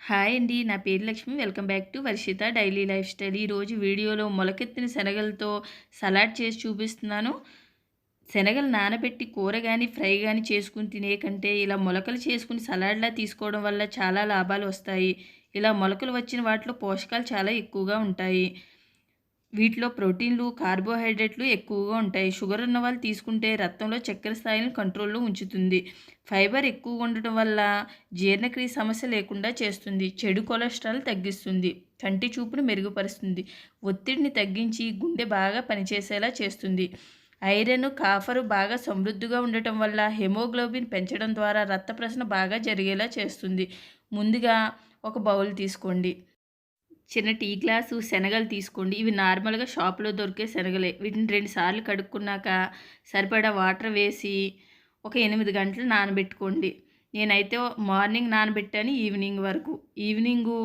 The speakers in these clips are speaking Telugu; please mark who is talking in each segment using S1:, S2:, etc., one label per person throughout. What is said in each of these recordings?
S1: హాయ్ అండి నా పేరు Lakshmi. Welcome back to Varshitha daily lifestyle. ఈరోజు వీడియోలో మొలకెత్తిన శనగలతో సలాడ్ చేసి చూపిస్తున్నాను. శనగలు నానబెట్టి కూర కానీ ఫ్రై కానీ చేసుకుని తినే కంటే ఇలా మొలకలు చేసుకుని సలాడ్లా తీసుకోవడం వల్ల చాలా లాభాలు వస్తాయి. ఇలా మొలకలు వచ్చిన వాటిలో పోషకాలు చాలా ఎక్కువగా ఉంటాయి. వీటిలో ప్రోటీన్లు కార్బోహైడ్రేట్లు ఎక్కువగా ఉంటాయి. షుగర్ ఉన్న వాళ్ళు తీసుకుంటే రక్తంలో చక్కెర స్థాయిని కంట్రోల్లో ఉంచుతుంది. ఫైబర్ ఎక్కువగా ఉండటం వల్ల జీర్ణక్రియ సమస్య లేకుండా చేస్తుంది. చెడు కొలెస్ట్రాల్ తగ్గిస్తుంది. కంటి చూపును మెరుగుపరుస్తుంది. ఒత్తిడిని తగ్గించి గుండె బాగా పనిచేసేలా చేస్తుంది. ఐరన్ కాఫరు బాగా సమృద్ధిగా ఉండటం వల్ల హెమోగ్లోబిన్ పెంచడం ద్వారా రక్త ప్రసరణ బాగా జరిగేలా చేస్తుంది. ముందుగా ఒక బౌల్ తీసుకోండి. చిన్న టీ గ్లాసు శనగలు తీసుకోండి. ఇవి నార్మల్గా షాప్లో దొరికే శనగలే. వీటిని రెండు సార్లు కడుక్కున్నాక సరిపడా వాటర్ వేసి ఒక ఎనిమిది గంటలు నానబెట్టుకోండి. నేనైతే మార్నింగ్ నానబెట్టాను ఈవినింగ్ వరకు. ఈవినింగు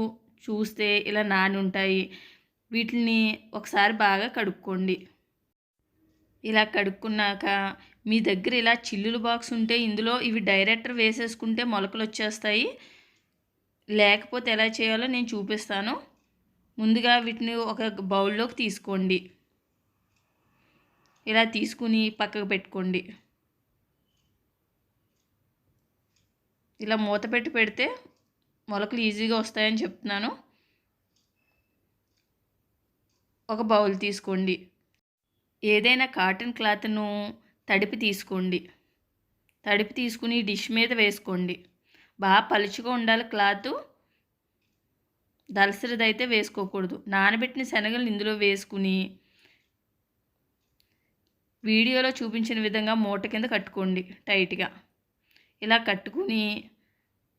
S1: చూస్తే ఇలా నాని ఉంటాయి. వీటిని ఒకసారి బాగా కడుక్కోండి. ఇలా కడుక్కున్నాక మీ దగ్గర ఇలా చిల్లులు బాక్స్ ఉంటే ఇందులో ఇవి డైరెక్టర్ వేసేసుకుంటే మొలకలు వచ్చేస్తాయి. లేకపోతే ఎలా చేయాలో నేను చూపిస్తాను. ముందుగా వీటిని ఒక బౌల్లోకి తీసుకోండి. ఇలా తీసుకుని పక్కకు పెట్టుకోండి. ఇలా మూత పెట్టి పెడితే మొలకలు ఈజీగా వస్తాయని చెప్తున్నాను. ఒక బౌల్ తీసుకోండి. ఏదైనా కాటన్ క్లాత్ను తడిపి తీసుకోండి. తడిపి తీసుకుని డిష్ మీద వేసుకోండి. బాగా పలుచుగా ఉండాలి క్లాత్. దలసరిదైతే వేసుకోకూడదు. నానబెట్టిన శనగలను ఇందులో వేసుకుని వీడియోలో చూపించిన విధంగా మూట కింద కట్టుకోండి టైట్గా. ఇలా కట్టుకుని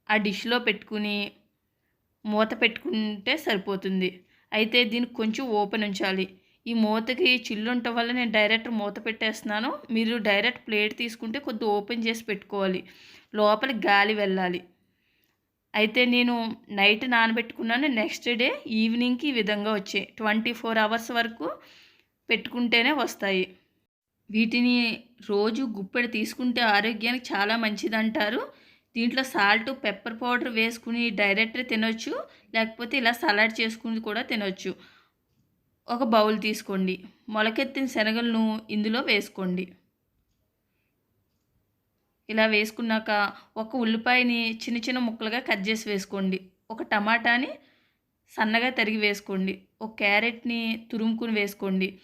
S1: ఆ డిష్లో పెట్టుకుని మూత పెట్టుకుంటే సరిపోతుంది. అయితే దీనికి కొంచెం ఓపెన్ ఉంచాలి. ఈ మూతకి చిల్లు ఉండటం వల్ల నేను డైరెక్ట్ మూత పెట్టేస్తున్నాను. మీరు డైరెక్ట్ ప్లేట్ తీసుకుంటే కొద్దిగా ఓపెన్ చేసి పెట్టుకోవాలి. లోపలికి గాలి వెళ్ళాలి. అయితే నేను నైట్ నానబెట్టుకున్నాను. నెక్స్ట్ డే ఈవినింగ్కి ఈ విధంగా వచ్చాయి. ట్వంటీ ఫోర్ అవర్స్ వరకు పెట్టుకుంటేనే వస్తాయి. వీటిని రోజు గుప్పెడు తీసుకుంటే ఆరోగ్యానికి చాలా మంచిది అంటారు దీంట్లో సాల్ట్ పెప్పర్ పౌడర్ వేసుకుని డైరెక్ట్ తినొచ్చు. లేకపోతే ఇలా సలాడ్ చేసుకుని కూడా తినొచ్చు. ఒక బౌల్ తీసుకోండి. మొలకెత్తిన శనగలను ఇందులో వేసుకోండి. ఇలా వేసుకున్నాక ఒక ఉల్లిపాయని చిన్న చిన్న ముక్కలుగా కట్ చేసి వేసుకోండి. ఒక టమాటాని సన్నగా తరిగి వేసుకోండి. ఒక క్యారెట్ని తురుముకుని వేసుకోండి.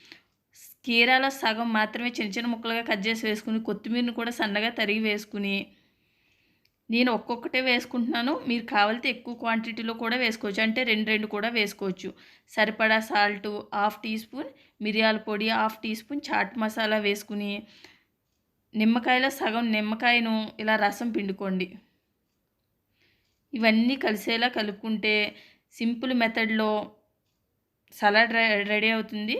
S1: కీరాల సగం మాత్రమే చిన్న చిన్న ముక్కలుగా కట్ చేసి వేసుకుని కొత్తిమీరని కూడా సన్నగా తరిగి వేసుకుని నేను ఒక్కొక్కటే వేసుకుంటున్నాను. మీరు కావాలితే ఎక్కువ క్వాంటిటీలో కూడా వేసుకోవచ్చు. అంటే రెండు రెండు కూడా వేసుకోవచ్చు. సరిపడా సాల్ట్ హాఫ్ టీ స్పూన్ మిరియాల పొడి half teaspoon chaat masala వేసుకుని నిమ్మకాయలో సగం నిమ్మకాయను ఇలా రసం పిండుకోండి. ఇవన్నీ కలిసేలా కలుపుకుంటే సింపుల్ మెథడ్లో సలాడ్ రెడీ అవుతుంది.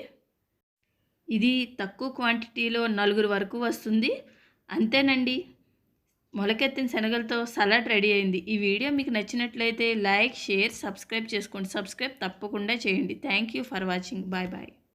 S1: ఇది తక్కువ క్వాంటిటీలో నలుగురు వరకు వస్తుంది. అంతేనండి. మొలకెత్తిన శనగలతో సలాడ్ రెడీ అయింది. ఈ వీడియో మీకు నచ్చినట్లయితే లైక్ షేర్ సబ్స్క్రైబ్ చేసుకోండి. సబ్స్క్రైబ్ తప్పకుండా చేయండి. Thank you for watching. Bye bye.